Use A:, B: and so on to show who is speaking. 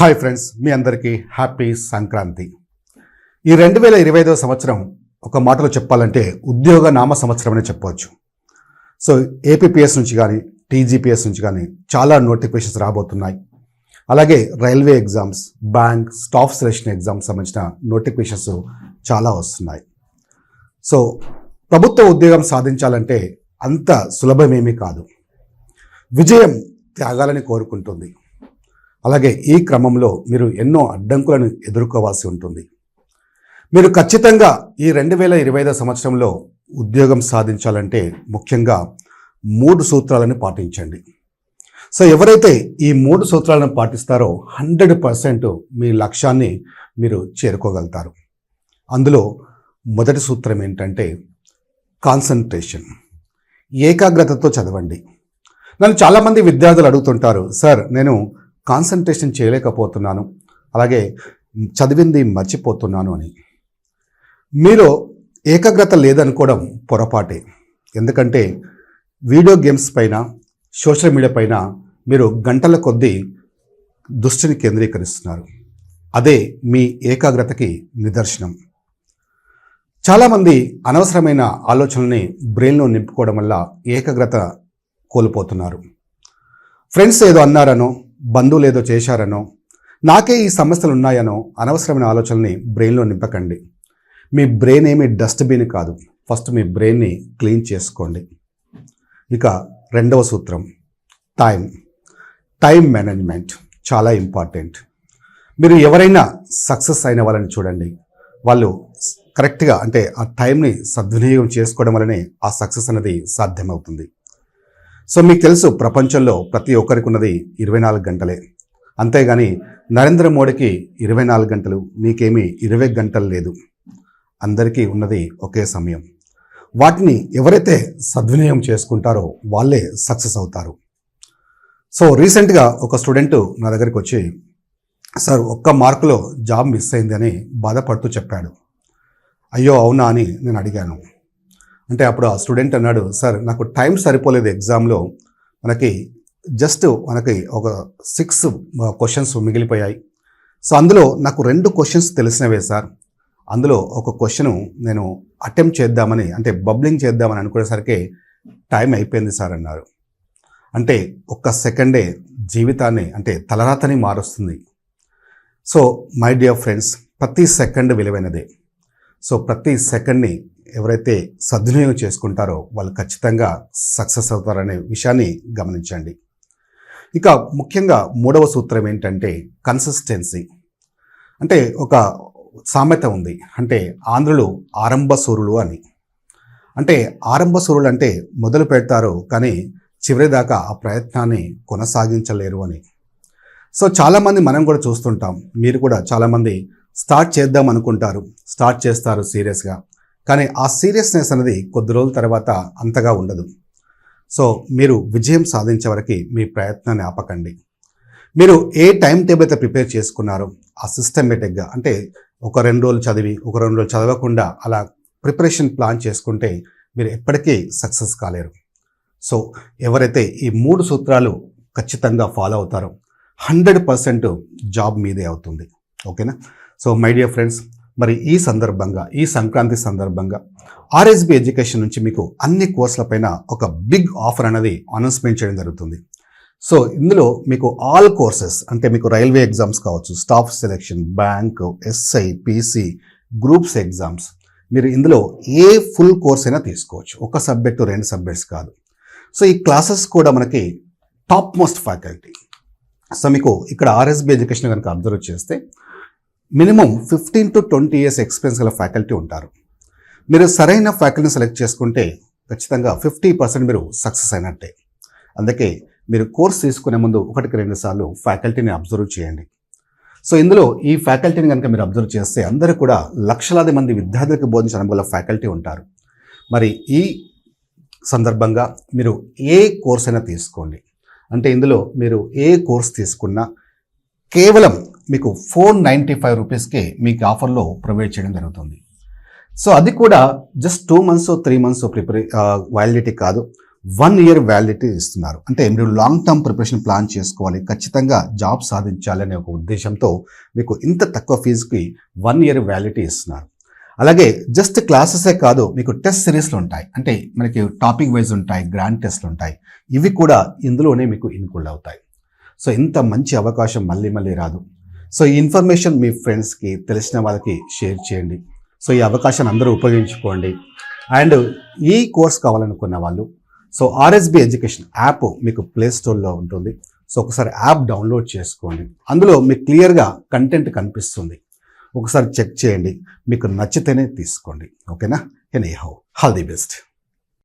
A: Hi friends మీ అందరికీ happy Sankranti. ఈ రెండు వేల ఇరవై ఐదవ సంవత్సరం ఒక మాటలో చెప్పాలంటే ఉద్యోగ నామ సంవత్సరం అనే చెప్పవచ్చు. సో ఏపీపీఎస్ నుంచి కానీ టీజీపీఎస్ నుంచి కానీ చాలా నోటిఫికేషన్స్ రాబోతున్నాయి. అలాగే railway exams bank staff selection exams సంబంధించిన నోటిఫికేషన్స్ చాలా వస్తున్నాయి. సో ప్రభుత్వ ఉద్యోగం సాధించాలంటే అంత సులభమేమీ కాదు. విజయం త్యాగాలని కోరుకుంటుంది. అలాగే ఈ క్రమంలో మీరు ఎన్నో అడ్డంకులను ఎదుర్కోవాల్సి ఉంటుంది. మీరు ఖచ్చితంగా ఈ రెండు వేల ఇరవై ఐదో సంవత్సరంలో ఉద్యోగం సాధించాలంటే ముఖ్యంగా మూడు సూత్రాలను పాటించండి. సో ఎవరైతే ఈ మూడు సూత్రాలను పాటిస్తారో హండ్రెడ్ పర్సెంట్ మీ లక్ష్యాన్ని మీరు చేరుకోగలుగుతారు. అందులో మొదటి సూత్రం ఏంటంటే కాన్సన్ట్రేషన్. ఏకాగ్రతతో చదవండి. నన్ను చాలామంది విద్యార్థులు అడుగుతుంటారు సార్ నేను కాన్సన్ట్రేషన్ చేయలేకపోతున్నాను. అలాగే చదివింది మర్చిపోతున్నాను అని. మీలో ఏకాగ్రత లేదనుకోవడం పొరపాటే. ఎందుకంటే వీడియో గేమ్స్ పైన సోషల్ మీడియా పైన మీరు గంటల కొద్దీ దృష్టిని కేంద్రీకరిస్తున్నారు. అదే మీ ఏకాగ్రతకి నిదర్శనం. చాలామంది అనవసరమైన ఆలోచనల్ని బ్రెయిన్లో నింపుకోవడం వల్ల ఏకాగ్రత కోల్పోతున్నారు. ఫ్రెండ్స్ ఏదో అన్నారనో బంధువులు ఏదో చేశారనో నాకే ఈ సమస్యలు ఉన్నాయనో అనవసరమైన ఆలోచనని బ్రెయిన్లో నింపకండి. మీ బ్రెయిన్ ఏమి డస్ట్బిన్ కాదు. ఫస్ట్ మీ బ్రెయిన్ని క్లీన్ చేసుకోండి. ఇక రెండవ సూత్రం టైం టైం మేనేజ్మెంట్ చాలా ఇంపార్టెంట్. మీరు ఎవరైనా సక్సెస్ అయిన వాళ్ళని చూడండి. వాళ్ళు కరెక్ట్గా అంటే ఆ టైంని సద్వినియోగం చేసుకోవడం వల్లనే ఆ సక్సెస్ అనేది సాధ్యమవుతుంది. సో మీకు తెలుసు ప్రపంచంలో ప్రతి ఒక్కరికి ఉన్నది ఇరవై నాలుగు గంటలే. అంతేగాని నరేంద్ర మోడీకి ఇరవై నాలుగు గంటలు మీకేమీ ఇరవై గంటలు లేదు. అందరికీ ఉన్నది ఒకే సమయం. వాటిని ఎవరైతే సద్వినియోగం చేసుకుంటారో వాళ్ళే సక్సెస్ అవుతారు. సో రీసెంట్గా ఒక స్టూడెంట్ నా దగ్గరికి వచ్చి సార్ ఒక్క మార్కులో జాబ్ మిస్ అయింది అని బాధపడుతూ చెప్పాడు. అయ్యో అవునా అని నేను అడిగాను. అంటే అప్పుడు ఆ స్టూడెంట్ అన్నాడు సార్ నాకు టైం సరిపోలేదు ఎగ్జామ్లో. మనకి జస్ట్ మనకి ఒక సిక్స్ క్వశ్చన్స్ మిగిలిపోయాయి. సో అందులో నాకు రెండు క్వశ్చన్స్ తెలిసినవే సార్. అందులో ఒక క్వశ్చన్ నేను అటెంప్ట్ చేద్దామని అంటే బబ్లింగ్ చేద్దామని అనుకునేసరికి టైం అయిపోయింది సార్ అన్నారు. అంటే ఒక్క సెకండే జీవితాన్ని అంటే తలరాతని మారుస్తుంది. సో మై డియర్ ఫ్రెండ్స్ ప్రతి సెకండ్ విలువైనదే. సో ప్రతి సెకండ్ని ఎవరైతే సద్వినియోగం చేసుకుంటారో వాళ్ళు ఖచ్చితంగా సక్సెస్ అవుతారనే విషయాన్ని గమనించండి. ఇక ముఖ్యంగా మూడవ సూత్రం ఏంటంటే కన్సిస్టెన్సీ. అంటే ఒక సామెత ఉంది. అంటే ఆంధ్రులు ఆరంభ సూరులు అని. అంటే ఆరంభ సూరులు అంటే మొదలు పెడతారు కానీ చివరిదాకా ఆ ప్రయత్నాన్ని కొనసాగించలేరు అని. సో చాలామంది మనం కూడా చూస్తుంటాం. మీరు కూడా చాలామంది స్టార్ట్ చేద్దాం అనుకుంటారు. స్టార్ట్ చేస్తారు సీరియస్గా. కానీ ఆ సీరియస్నెస్ అనేది కొద్ది రోజుల తర్వాత అంతగా ఉండదు. సో మీరు విజయం సాధించే వరకు మీ ప్రయత్నాన్ని ఆపకండి. మీరు ఏ టైం టేబుల్ అయితే ప్రిపేర్ చేసుకున్నారో ఆ సిస్టమేటిక్గా అంటే ఒక రెండు రోజులు చదివి ఒక రెండు రోజులు చదవకుండా అలా ప్రిపరేషన్ ప్లాన్ చేసుకుంటే మీరు ఎప్పటికీ సక్సెస్ కాలేరు. సో ఎవరైతే ఈ మూడు సూత్రాలు ఖచ్చితంగా ఫాలో అవుతారో హండ్రెడ్ పర్సెంట్ జాబ్ మీదే అవుతుంది. ఓకేనా? సో మై డియర్ ఫ్రెండ్స్ మరి ఈ సందర్భంగా ఈ సంక్రాంతి సందర్భంగా ఆర్ఎస్బి ఎడ్యుకేషన్ నుంచి మీకు అన్ని కోర్సులపైన ఒక బిగ్ ఆఫర్ అనేది అనౌన్స్మెంట్ చేయడం జరుగుతుంది. సో ఇందులో మీకు ఆల్ కోర్సెస్ అంటే మీకు రైల్వే ఎగ్జామ్స్ కావచ్చు staff selection bank SI PC groups exams మీరు ఇందులో ఏ ఫుల్ కోర్స్ అయినా తీసుకోవచ్చు. ఒక సబ్జెక్టు రెండు సబ్జెక్ట్స్ కాదు. సో ఈ క్లాసెస్ కూడా మనకి టాప్ మోస్ట్ ఫ్యాకల్టీ. సో మీకు ఇక్కడ ఆర్ఎస్బి ఎడ్యుకేషన్ కనుక అబ్జర్వ్ చేస్తే minimum fifteen to twenty years experience గల ఫ్యాకల్టీ ఉంటారు. మీరు సరైన ఫ్యాకల్టీని సెలెక్ట్ చేసుకుంటే ఖచ్చితంగా ఫిఫ్టీ పర్సెంట్ మీరు సక్సెస్ అయినట్టే. అందుకే మీరు కోర్స్ తీసుకునే ముందు ఒకటికి రెండు సార్లు ఫ్యాకల్టీని అబ్జర్వ్ చేయండి. సో ఇందులో ఈ ఫ్యాకల్టీని కనుక మీరు అబ్జర్వ్ చేస్తే అందరూ కూడా లక్షలాది మంది విద్యార్థులకు బోధించడం వల్ల ఫ్యాకల్టీ ఉంటారు. మరి ఈ సందర్భంగా మీరు ఏ కోర్స్ అయినా తీసుకోండి. అంటే ఇందులో మీరు ఏ కోర్స్ తీసుకున్నా కేవలం మీకు ఫోర్ నైంటీ ఫైవ్ రూపీస్కే మీకు ఆఫర్లో ప్రొవైడ్ చేయడం జరుగుతుంది. సో అది కూడా just two months three months prepare validity కాదు. వన్ ఇయర్ వ్యాలిడిటీ ఇస్తున్నారు. అంటే మీరు లాంగ్ టర్మ్ ప్రిపరేషన్ ప్లాన్ చేసుకోవాలి. ఖచ్చితంగా జాబ్ సాధించాలి అనే ఒక ఉద్దేశంతో మీకు ఇంత తక్కువ ఫీజుకి వన్ ఇయర్ వ్యాలిడిటీ ఇస్తున్నారు. అలాగే జస్ట్ క్లాసెసే కాదు మీకు టెస్ట్ సిరీస్లు ఉంటాయి. అంటే మనకి టాపిక్ వైజ్ ఉంటాయి గ్రాండ్ టెస్ట్లు ఉంటాయి. ఇవి కూడా ఇందులోనే మీకు ఇన్క్లూడ్ అవుతాయి. సో ఇంత మంచి అవకాశం మళ్ళీ మళ్ళీ రాదు. సో ఈ ఇన్ఫర్మేషన్ మీ ఫ్రెండ్స్కి తెలిసిన వాళ్ళకి షేర్ చేయండి. సో ఈ అవకాశాన్ని అందరూ ఉపయోగించుకోండి. అండ్ ఈ కోర్స్ కావాలనుకున్న వాళ్ళు సో ఆర్ఎస్బి ఎడ్యుకేషన్ యాప్ మీకు ప్లే స్టోర్లో ఉంటుంది. సో ఒకసారి యాప్ డౌన్లోడ్ చేసుకోండి. అందులో మీకు క్లియర్గా కంటెంట్ కనిపిస్తుంది. ఒకసారి చెక్ చేయండి. మీకు నచ్చితేనే తీసుకోండి. ఓకేనా? Anyhow all the best.